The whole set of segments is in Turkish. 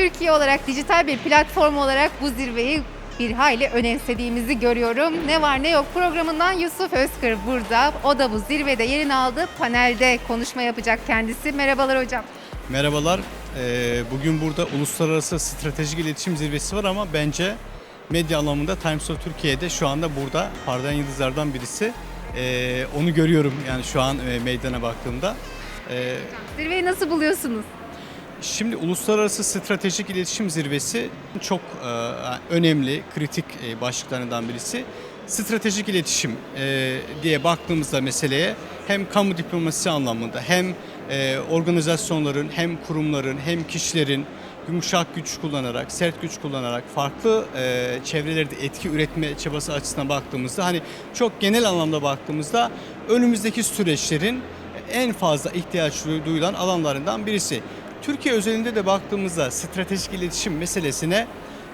Türkiye olarak, dijital bir platform olarak bu zirveyi bir hayli önemsediğimizi görüyorum. Ne var ne yok programından Yusuf Özkır burada. O da bu zirvede yerini aldı. Panelde konuşma yapacak kendisi. Merhabalar hocam. Merhabalar. Ee, Bugün burada Uluslararası Stratejik İletişim Zirvesi var ama bence medya anlamında Times of Türkiye'de şu anda burada parlayan yıldızlardan birisi. Ee, Onu görüyorum yani şu an e, meydana baktığımda. Ee, Zirveyi nasıl buluyorsunuz? Şimdi Uluslararası Stratejik İletişim Zirvesi çok e, önemli, kritik e, başlıklarından birisi. Stratejik iletişim e, diye baktığımızda meseleye hem kamu diplomasisi anlamında hem e, organizasyonların hem kurumların hem kişilerin yumuşak güç kullanarak, sert güç kullanarak farklı e, çevrelerde etki üretme çabası açısından baktığımızda hani çok genel anlamda baktığımızda önümüzdeki süreçlerin en fazla ihtiyaç duyulan alanlarından birisi. Türkiye özelinde de baktığımızda stratejik iletişim meselesine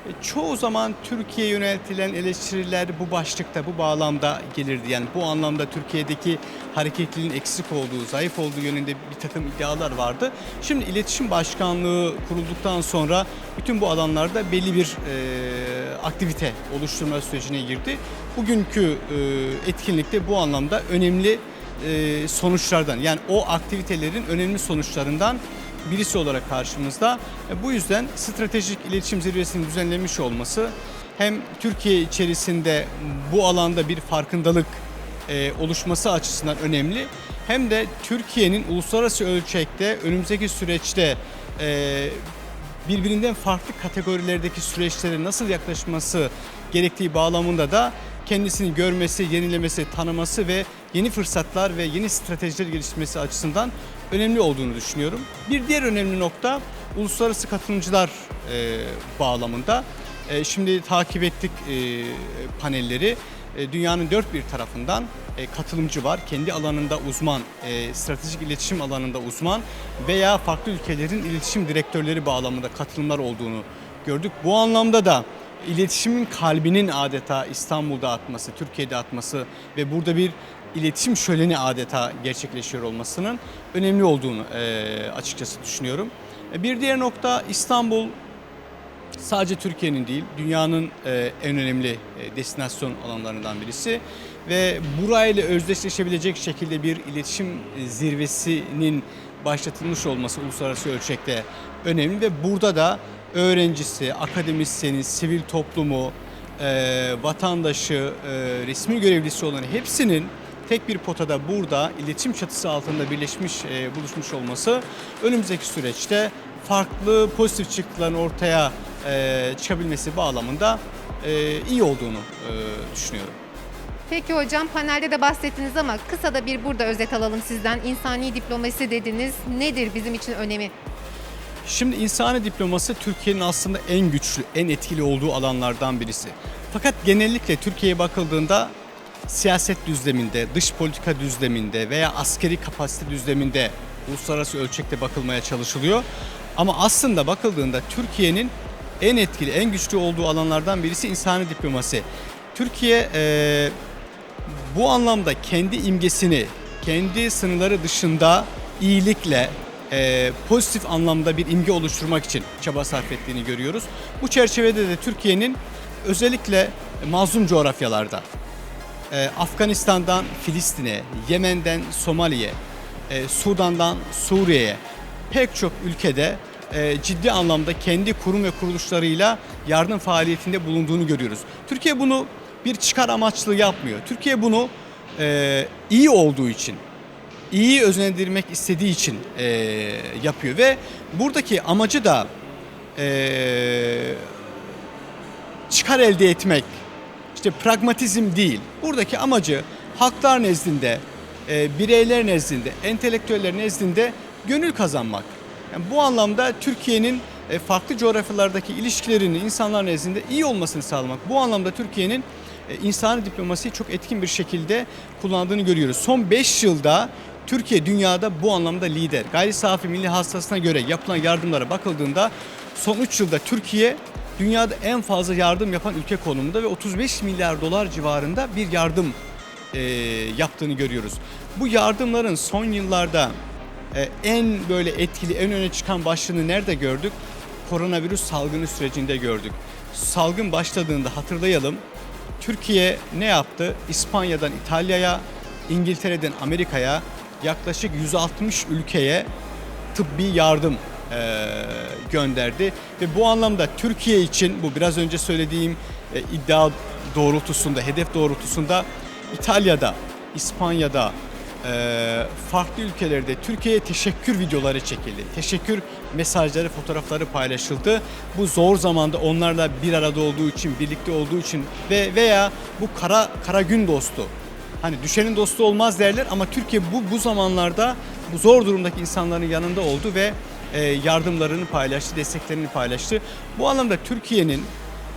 e, çoğu zaman Türkiye yöneltilen eleştiriler bu başlıkta, bu bağlamda gelirdi. Yani bu anlamda Türkiye'deki hareketliliğin eksik olduğu, zayıf olduğu yönünde bir takım iddialar vardı. Şimdi iletişim başkanlığı kurulduktan sonra bütün bu alanlarda belli bir e, aktivite oluşturma sürecine girdi. Bugünkü e, etkinlikte bu anlamda önemli e, sonuçlardan yani o aktivitelerin önemli sonuçlarından birisi olarak karşımızda. E, Bu yüzden stratejik iletişim zirvesinin düzenlenmiş olması hem Türkiye içerisinde bu alanda bir farkındalık e, oluşması açısından önemli hem de Türkiye'nin uluslararası ölçekte önümüzdeki süreçte e, birbirinden farklı kategorilerdeki süreçlere nasıl yaklaşması gerektiği bağlamında da kendisini görmesi, yenilemesi, tanıması ve yeni fırsatlar ve yeni stratejiler geliştirmesi açısından önemli olduğunu düşünüyorum. Bir diğer önemli nokta uluslararası katılımcılar e, bağlamında. E, şimdi takip ettik e, panelleri. E, dünyanın dört bir tarafından e, katılımcı var. Kendi alanında uzman, e, stratejik iletişim alanında uzman veya farklı ülkelerin iletişim direktörleri bağlamında katılımlar olduğunu gördük. Bu anlamda da iletişimin kalbinin adeta İstanbul'da atması, Türkiye'de atması ve burada bir iletişim şöleni adeta gerçekleşiyor olmasının önemli olduğunu e, açıkçası düşünüyorum. E, Bir diğer nokta İstanbul sadece Türkiye'nin değil, dünyanın e, en önemli destinasyon alanlarından birisi ve burayla özdeşleşebilecek şekilde bir iletişim zirvesinin başlatılmış olması uluslararası ölçekte önemli ve burada da öğrencisi, akademisyeni, sivil toplumu, e, vatandaşı, e, resmi görevlisi olan hepsinin tek bir potada burada iletişim çatısı altında birleşmiş, e, buluşmuş olması önümüzdeki süreçte farklı pozitif çıktıların ortaya e, çıkabilmesi bağlamında e, iyi olduğunu e, düşünüyorum. Peki hocam panelde de bahsettiniz ama kısa da bir burada özet alalım sizden. İnsani diplomasi dediniz. Nedir bizim için önemi? Şimdi insani diplomasi Türkiye'nin aslında en güçlü, en etkili olduğu alanlardan birisi. Fakat genellikle Türkiye'ye bakıldığında siyaset düzleminde, dış politika düzleminde veya askeri kapasite düzleminde uluslararası ölçekte bakılmaya çalışılıyor. Ama aslında bakıldığında Türkiye'nin en etkili, en güçlü olduğu alanlardan birisi insani diplomasi. Türkiye eee bu anlamda kendi imgesini, kendi sınırları dışında iyilikle, e, pozitif anlamda bir imge oluşturmak için çaba sarf ettiğini görüyoruz. Bu çerçevede de Türkiye'nin özellikle mazlum coğrafyalarda, e, Afganistan'dan Filistin'e, Yemen'den Somali'ye, e, Sudan'dan Suriye'ye pek çok ülkede e, ciddi anlamda kendi kurum ve kuruluşlarıyla yardım faaliyetinde bulunduğunu görüyoruz. Türkiye bunu bir çıkar amaçlı yapmıyor. Türkiye bunu e, iyi olduğu için, iyi özendirmek istediği için e, yapıyor ve buradaki amacı da e, çıkar elde etmek, işte pragmatizm değil. Buradaki amacı halklar nezdinde, e, bireyler nezdinde, entelektüeller nezdinde gönül kazanmak. Yani bu anlamda Türkiye'nin e, farklı coğrafyalardaki ilişkilerinin insanlar nezdinde iyi olmasını sağlamak. Bu anlamda Türkiye'nin e, insani diplomasiyi çok etkin bir şekilde kullandığını görüyoruz. Son 5 yılda Türkiye dünyada bu anlamda lider. Gayri safi milli hastasına göre yapılan yardımlara bakıldığında son 3 yılda Türkiye dünyada en fazla yardım yapan ülke konumunda ve 35 milyar dolar civarında bir yardım e, yaptığını görüyoruz. Bu yardımların son yıllarda e, en böyle etkili, en öne çıkan başlığını nerede gördük? koronavirüs salgını sürecinde gördük. Salgın başladığında hatırlayalım. Türkiye ne yaptı? İspanya'dan İtalya'ya, İngiltere'den Amerika'ya yaklaşık 160 ülkeye tıbbi yardım eee, gönderdi ve bu anlamda Türkiye için bu biraz önce söylediğim e, iddia doğrultusunda, hedef doğrultusunda İtalya'da, İspanya'da, eee, farklı ülkelerde Türkiye'ye teşekkür videoları çekildi. Teşekkür mesajları, fotoğrafları paylaşıldı. Bu zor zamanda onlarla bir arada olduğu için, birlikte olduğu için ve veya bu kara kara gün dostu Hani düşenin dostu olmaz derler ama Türkiye bu bu zamanlarda bu zor durumdaki insanların yanında oldu ve e, yardımlarını paylaştı, desteklerini paylaştı. Bu anlamda Türkiye'nin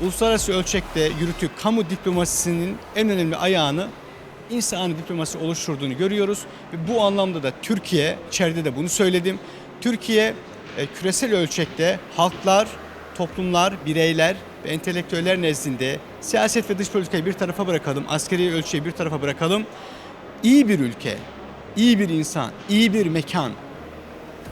uluslararası ölçekte yürüttüğü kamu diplomasisinin en önemli ayağını insani diplomasi oluşturduğunu görüyoruz. Ve bu anlamda da Türkiye, içeride de bunu söyledim. Türkiye e, küresel ölçekte halklar, toplumlar, bireyler ve entelektüeller nezdinde siyaset ve dış politikayı bir tarafa bırakalım, askeri ölçeği bir tarafa bırakalım. İyi bir ülke, iyi bir insan, iyi bir mekan,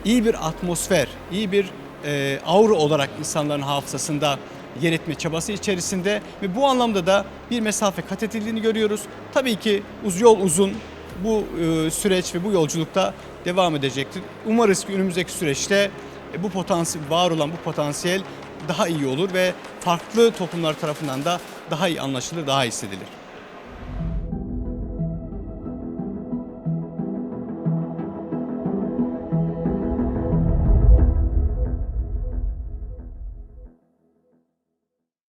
iyi bir atmosfer, iyi bir e, aura olarak insanların hafızasında yer etme çabası içerisinde ve bu anlamda da bir mesafe kat edildiğini görüyoruz. Tabii ki uz yol uzun, bu e, süreç ve bu yolculukta devam edecektir. Umarız ki önümüzdeki süreçte e, bu potansiyel, var olan bu potansiyel daha iyi olur ve farklı toplumlar tarafından da daha iyi anlaşılır, daha hissedilir.